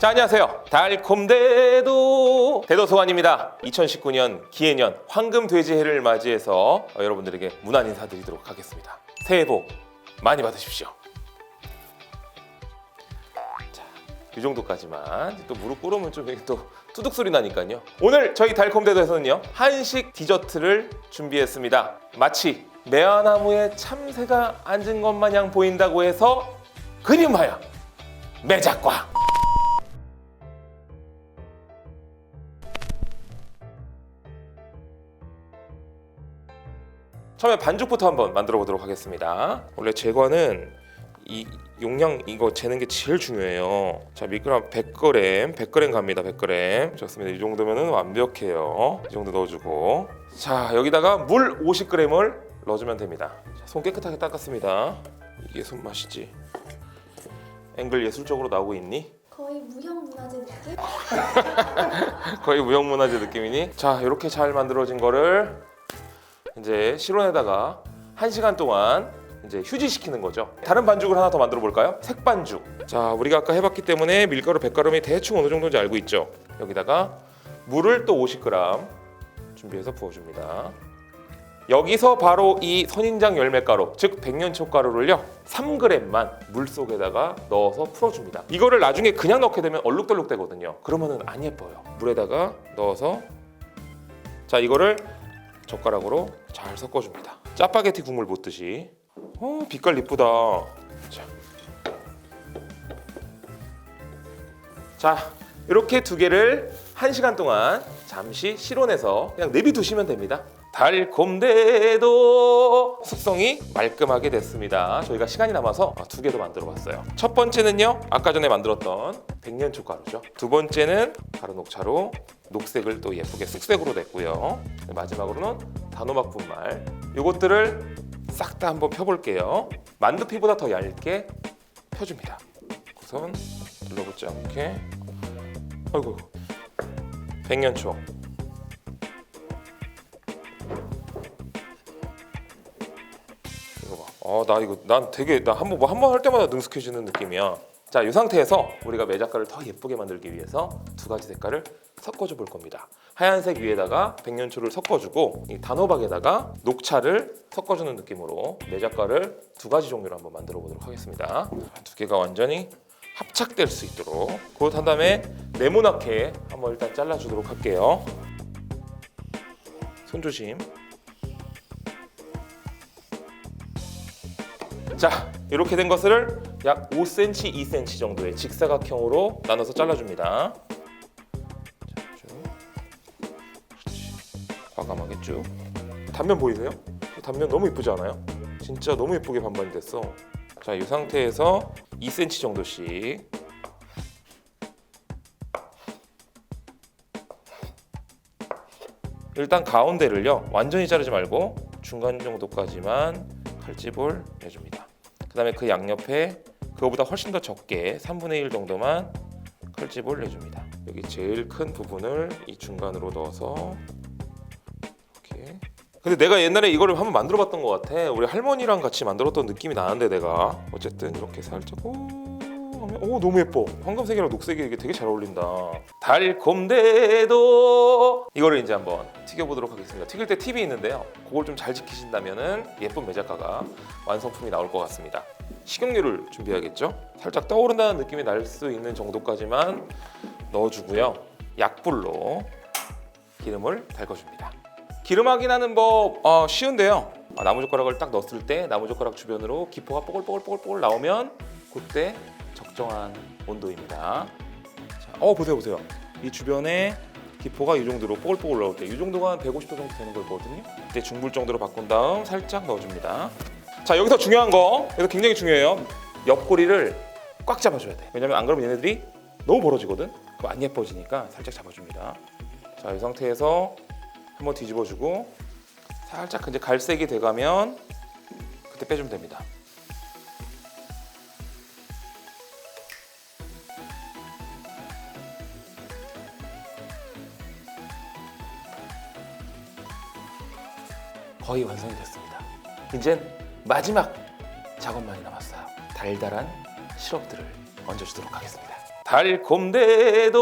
자 안녕하세요 달콤대도 대도소환입니다 2019년 기해년 황금 돼지해를 맞이해서 어, 여러분들에게 문안 인사드리도록 하겠습니다 새해 복 많이 받으십시오 이 정도까지만 또 무릎 꿇으면 좀 이렇게 또 투둑 소리 나니까요. 오늘 저희 달콤대도에서는요 한식 디저트를 준비했습니다. 마치 매화나무에 참새가 앉은 것 마냥 보인다고 해서 그림하여 매작과 처음에 반죽부터 한번 만들어 보도록 하겠습니다. 원래 제과는 이 용량 이거 재는 게 제일 중요해요. 자 밀가루 100g, 100g 갑니다. 100g 좋습니다. 이 정도면은 완벽해요. 이 정도 넣어 주고 자 여기다가 물 50g을 넣어 주면 됩니다. 자, 손 깨끗하게 닦았습니다. 이게 손맛이지. 앵글 예술적으로 나오고 있니? 거의 무형 문화재 느낌? 거의 무형문화재 느낌이니? 자 이렇게 잘 만들어진 거를 이제 실온에다가 1시간 동안 이제 휴지시키는 거죠. 다른 반죽을 하나 더 만들어 볼까요? 색반죽. 자, 우리가 아까 해봤기 때문에 밀가루 100g이 대충 어느 정도인지 알고 있죠. 여기다가 물을 또 50g 준비해서 부어줍니다. 여기서 바로 이 선인장 열매가루, 즉 백년초가루를요 3g만 물 속에다가 넣어서 풀어줍니다. 이거를 나중에 그냥 넣게 되면 얼룩덜룩 되거든요. 그러면은 안 예뻐요. 물에다가 넣어서 자 이거를 젓가락으로 잘 섞어줍니다. 짜파게티 국물 붓듯이. 어 빛깔 이쁘다. 자. 자 이렇게 두 개를 한 시간 동안 잠시 실온에서 그냥 내비두시면 됩니다. 달콤대도 숙성이 말끔하게 됐습니다. 저희가 시간이 남아서 두개더 만들어 봤어요. 첫 번째는요, 아까 전에 만들었던 백년 초가루죠. 두 번째는 가루 녹차로 녹색을 또 예쁘게 쑥색으로 냈고요. 마지막으로는 단호박 분말. 이것들을 싹 다 한번 펴볼게요. 만두피보다 더 얇게 펴줍니다. 우선 눌러붙지 않게. 아이고, 백년초. 이거 봐. 어, 나 이거 난 되게 나 한번 뭐 한 번 할 때마다 능숙해지는 느낌이야. 자, 이 상태에서 우리가 매작가를 더 예쁘게 만들기 위해서 두 가지 색깔을 섞어줘 볼 겁니다. 하얀색 위에다가 백년초를 섞어주고 이 단호박에다가 녹차를 섞어주는 느낌으로 매작가를 두 가지 종류로 한번 만들어 보도록 하겠습니다. 두 개가 완전히 합착될 수 있도록 곧한 다음에 네모나게 한번 일단 잘라주도록 할게요. 손 조심. 자 이렇게 된 것을 약 5cm, 2cm 정도의 직사각형으로 나눠서 잘라줍니다. 쭉. 단면 보이세요? 이 단면 너무 이쁘지 않아요? 진짜 너무 예쁘게 반반이 됐어. 자, 이 상태에서 2cm 정도씩 일단 가운데를요 완전히 자르지 말고 중간 정도까지만 칼집을 내줍니다. 그 다음에 그 양옆에 그거보다 훨씬 더 적게 3분의 1 정도만 칼집을 내줍니다. 여기 제일 큰 부분을 이 중간으로 넣어서. 근데 내가 옛날에 이거를 한번 만들어 봤던 것 같아. 우리 할머니랑 같이 만들었던 느낌이 나는데 내가 어쨌든 이렇게 살짝 오, 하면 오 너무 예뻐. 황금색이랑 녹색이 이게 되게 잘 어울린다. 달콤대도 이거를 이제 한번 튀겨보도록 하겠습니다. 튀길 때 팁이 있는데요. 그걸 좀 잘 지키신다면은 예쁜 매작가가 완성품이 나올 것 같습니다. 식용유를 준비해야겠죠. 살짝 떠오른다는 느낌이 날 수 있는 정도까지만 넣어주고요. 약불로 기름을 달궈줍니다. 기름 확인하는 법 어, 쉬운데요. 아, 나무젓가락을 딱 넣었을 때 나무젓가락 주변으로 기포가 뽀글뽀글뽀글 나오면 그때 적정한 온도입니다. 자, 어 보세요 보세요. 이 주변에 기포가 이 정도로 뽀글뽀글 나올 때 이 정도가 한 150도 정도 되는 거거든요. 이때 중불 정도로 바꾼 다음 살짝 넣어줍니다. 자 여기서 중요한 거 이거 굉장히 중요해요. 옆구리를 꽉 잡아줘야 돼. 왜냐면 안 그러면 얘네들이 너무 벌어지거든. 안 예뻐지니까 살짝 잡아줍니다. 자 이 상태에서 한번 뒤집어주고 살짝 이제 갈색이 돼가면 그때 빼주면 됩니다. 거의 완성이 됐습니다. 이젠 마지막 작업만이 남았어요. 달달한 시럽들을 얹어주도록 하겠습니다. 달콤대도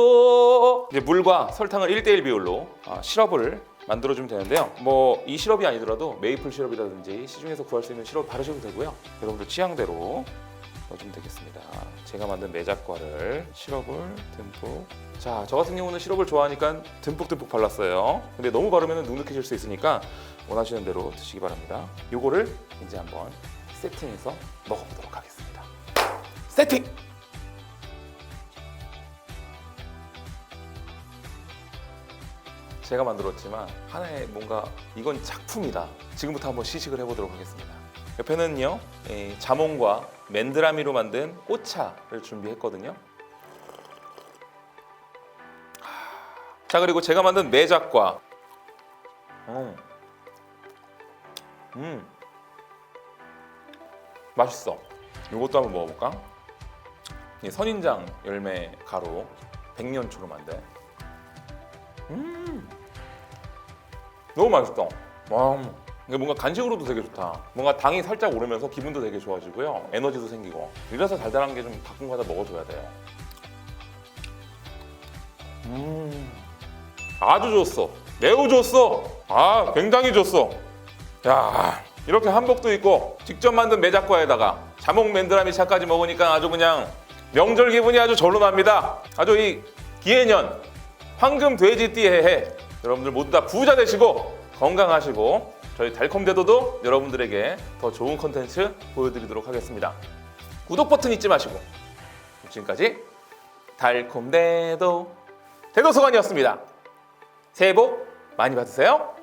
이제 물과 설탕을 1대1 비율로 아, 시럽을 만들어주면 되는데요. 뭐 이 시럽이 아니더라도 메이플 시럽이라든지 시중에서 구할 수 있는 시럽 바르셔도 되고요. 여러분들 취향대로 넣어주면 되겠습니다. 제가 만든 매작과를 시럽을 듬뿍. 자, 저 같은 경우는 시럽을 좋아하니까 듬뿍듬뿍 발랐어요. 근데 너무 바르면 눅눅해질 수 있으니까 원하시는 대로 드시기 바랍니다. 요거를 이제 한번 세팅해서 먹어보도록 하겠습니다. 세팅! 제가 만들었지만 하나의 뭔가 이건 작품이다. 지금부터 한번 시식을 해보도록 하겠습니다. 옆에는요 이 자몽과 맨드라미로 만든 꽃차를 준비했거든요. 자 그리고 제가 만든 매작과 음, 음. 맛있어. 이것도 한번 먹어볼까? 이 선인장 열매 가루 백년초로 만든 너무 맛있어. 와 이게 뭔가 간식으로도 되게 좋다. 뭔가 당이 살짝 오르면서 기분도 되게 좋아지고요. 에너지도 생기고. 이래서 달달한 게 좀 가끔가다 먹어줘야 돼요. 음 아주 좋았어. 매우 좋았어. 아 굉장히 좋았어. 야 이렇게 한복도 있고 직접 만든 매작과에다가 자몽 맨드라미 차까지 먹으니까 아주 그냥 명절 기분이 아주 절로 납니다. 아주 이 기해년 황금 돼지띠 해해 여러분들 모두 다 부자 되시고 건강하시고 저희 달콤대도도 여러분들에게 더 좋은 컨텐츠 보여드리도록 하겠습니다. 구독 버튼 잊지 마시고 지금까지 달콤대도 대도서관이었습니다. 새해 복 많이 받으세요.